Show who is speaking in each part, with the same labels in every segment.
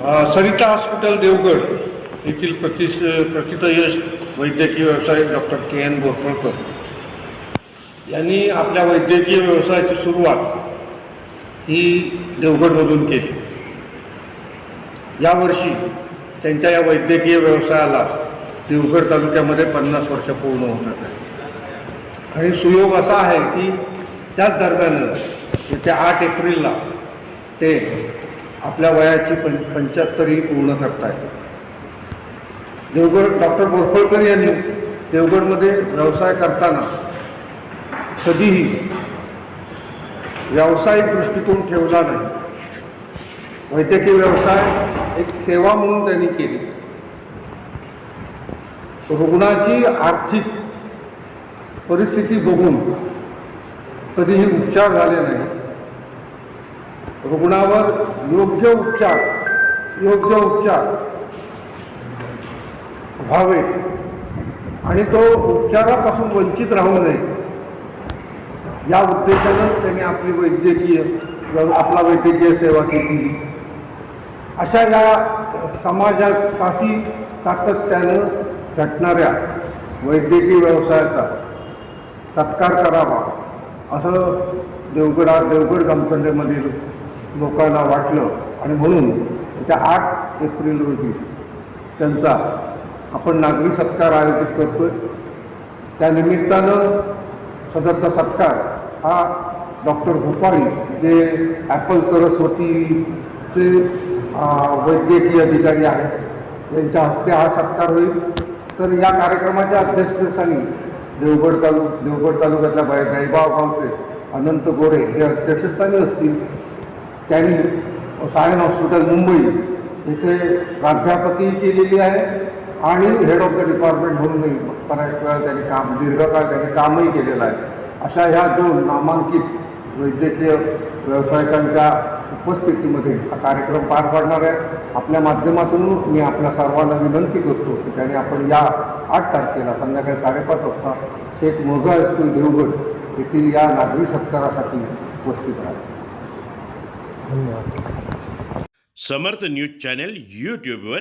Speaker 1: Sarita hospital Devgad येथील प्रतिष प्रथितयश वैद्यकीय व्यवसाय डॉक्टर के एन बोरफळकर यांनी आपल्या वैद्यकीय व्यवसायाची सुरुवात ही देवगडमधून केली. यावर्षी त्यांच्या या वैद्यकीय व्यवसायाला देवगड तालुक्यामध्ये पन्नास वर्ष पूर्ण होणार आहे आणि सुयोग असा आहे की त्याच दरम्यान येत्या आठ एप्रिलला ते आपल्या वयाची पं पंच्याहत्तरही पूर्ण करतायत देवगड डॉक्टर बोरफळकर यांनी देवगडमध्ये व्यवसाय करताना कधीही व्यावसायिक दृष्टिकोन ठेवला नाही. वैद्यकीय व्यवसाय एक सेवा म्हणून त्यांनी केली. रुग्णाची आर्थिक परिस्थिती बघून कधीही उपचार झाले नाही. रुग्णावर योग्य उपचार योग्य उपचार व्हावे. आणि तो उपचारापासून वंचित राहू नये. या उद्देशानं त्यांनी आपली वैद्यकीय आपला वैद्यकीय सेवा केली. अशा या समाजासाठी सातत्यानं घटणाऱ्या वैद्यकीय व्यवसायाचा सत्कार करावा असं देवगडा देवगड गामसंडेमधील लोकांना वाटलं. आणि म्हणून त्या आठ एप्रिल रोजी त्यांचा आपण नागरी सत्कार आयोजित करतो आहे त्यानिमित्तानं सदरचा सत्कार हा डॉक्टर भोपाळी जे ॲपल सरस्वतीचे वैद्यकीय अधिकारी आहेत त्यांच्या हस्ते हा सत्कार होईल. तर या कार्यक्रमाच्या अध्यक्षस्थानी देवगड तालु देवगड तालुक्यातल्या बाय गायगाव गावचे अनंत गोरे हे अध्यक्षस्थानी असतील. त्यांनी सायन हॉस्पिटल मुंबई इथे प्राध्यापकी केलेली आहे आणि हेड ऑफ द डिपार्टमेंट म्हणूनही बऱ्याच वेळा त्यांनी काम दीर्घकाळ त्यांनी कामही केलेलं आहे. अशा ह्या दोन नामांकित वैद्यकीय व्यावसायिकांच्या उपस्थितीमध्ये हा कार्यक्रम पार पाडणार आहे. आपल्या माध्यमातून मी आपल्या सर्वांना विनंती करतो की त्यांनी आपण या आठ तारखेला संध्याकाळी साडेपाच वाजता शेख मोगा हायस्कूल देवगड येथील या नागरी सत्कारासाठी उपस्थित राहा
Speaker 2: समर्थ न्यूज चॅनल यूट्यूबवर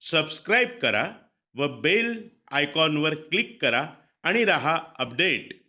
Speaker 2: सबस्क्राईब करा व बेल आयकॉनवर क्लिक करा आणि रहा अपडेट.